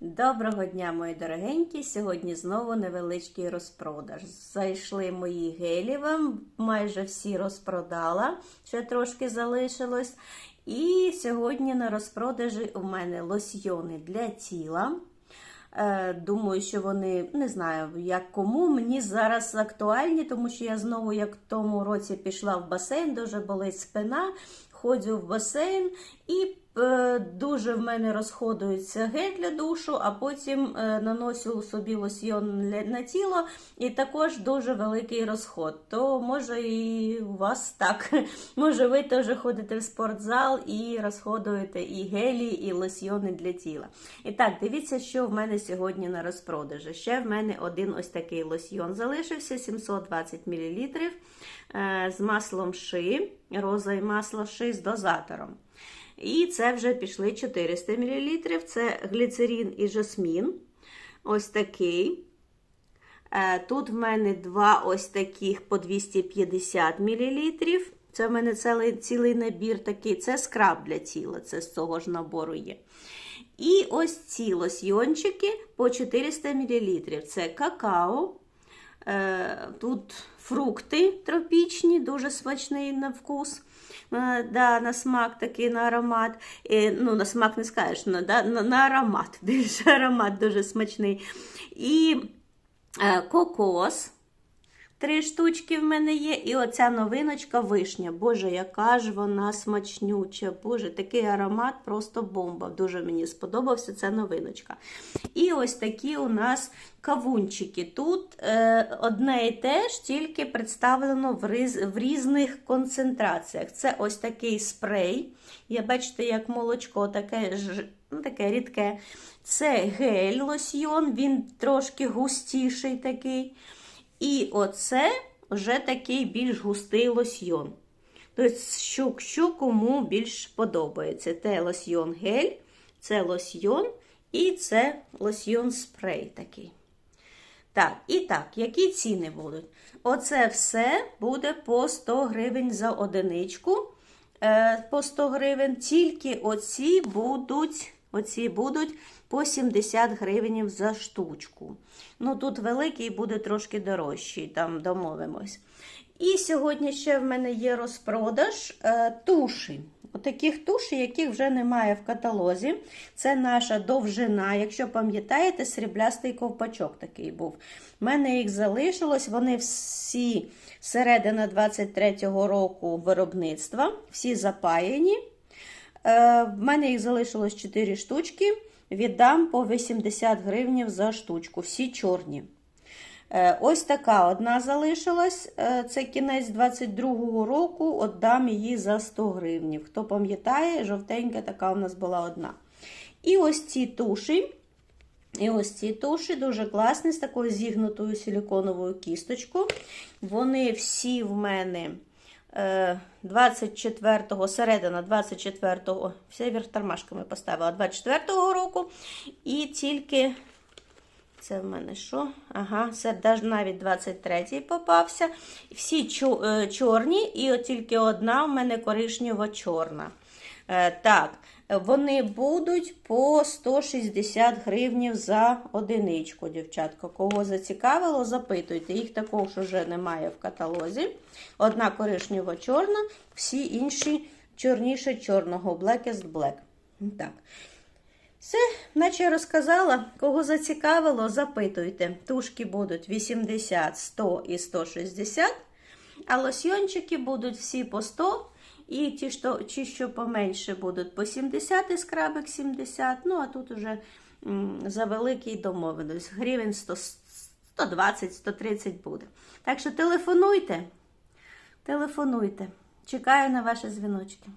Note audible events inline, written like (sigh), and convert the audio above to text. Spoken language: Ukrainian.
Доброго дня, мої дорогенькі! Сьогодні знову невеличкий розпродаж. Зайшли мої гелі вам, майже всі розпродала, ще трошки залишилось. І сьогодні на розпродажі у мене лосьйони для тіла. Е, Думаю, що вони не знаю, як кому. Мені зараз актуальні, тому що я знову, як в тому році, пішла в басейн, дуже болить спина, ходжу в басейн і дуже в мене розходується гель для душу, а потім е, наношу собі лосьйон на тіло, і також дуже великий розход. То може і у вас так. (laughs) Може, ви теж ходите в спортзал і розходуєте і гелі, і лосьйони для тіла. І так, дивіться, що в мене сьогодні на розпродажі. Ще в мене один ось такий лосьйон залишився 720 мл з маслом ши, роза і масло ши з дозатором. І це вже пішли 400 мл. Це гліцерин і жасмін. Ось такий. Е, Тут в мене два ось таких по 250 мл. Це в мене цілий, цілий набір такий. Це скраб для тіла, це з цього ж набору є. І ось ці лосьйончики по 400 мл. Це какао. Е, Тут фрукти тропічні, дуже смачний на вкус. Е, Да, на смак такий на аромат. І, Ну, на смак не скажеш, на, да, на, на аромат. (laughs) Більше аромат дуже смачний. І е, кокос. Три штучки в мене є. І оця новиночка вишня. Боже, яка ж вона смачнюча. Боже, такий аромат, просто бомба. Дуже мені сподобався ця новиночка. І ось такі у нас кавунчики. Тут е, одне і те ж, тільки представлено в, riz, в різних концентраціях. Це ось такий спрей. Я бачите, як молочко таке ж. Ну, таке рідке. Це гель лосьйон, він трошки густіший такий. І оце вже такий більш густий лосьйон. Тобто, що, що кому більш подобається. Це лосьйон гель, це лосьйон і це лосьйон спрей такий. Так, і так, які ціни будуть? Оце все буде по 100 гривень за одиничку. Е, по 100 гривень. Тільки оці будуть, оці будуть по 70 гривень за штучку. Ну, тут великий буде трошки дорожчий, там домовимось. І сьогодні ще в мене є розпродаж е, туші. Отаких тушей, яких вже немає в каталозі. Це наша довжина. Якщо пам'ятаєте, сріблястий ковпачок такий був. У мене їх залишилось, вони всі середина 23-го року виробництва, всі запаяні. Е, В мене їх залишилось 4 штучки. Віддам по 80 гривень за штучку. Всі чорні. Е, Ось така одна залишилась. Е, Це кінець 22-го року. Отдам її за 100 гривень. Хто пам'ятає, жовтенька така у нас була одна. І ось ці туші. І ось ці туші дуже класні, з такою зігнутою силіконовою кісточкою. Вони всі в мене 24-го, середина 24-го, все вверх тормашками поставила 24-го року. І тільки, це в мене що? Ага, це навіть 23-й попався. Всі е, чорні, і от тільки одна в мене коричнева чорна. Е, Так, вони будуть по 160 гривнів за одиничку, дівчатка. Кого зацікавило, запитуйте. Їх також вже немає в каталозі. Одна коричнева чорна, всі інші чорніше чорного, blackest black. Так. Все, наче я розказала. Кого зацікавило, запитуйте. Тушки будуть 80, 100 і 160, а лосьйончики будуть всі по 100. І ті, що, ті, що поменше будуть по 70 і скрабик 70. Ну, а тут уже за великий домовленість. Гривень 100, 120-130 буде. Так що телефонуйте. Телефонуйте. Чекаю на ваші дзвіночки.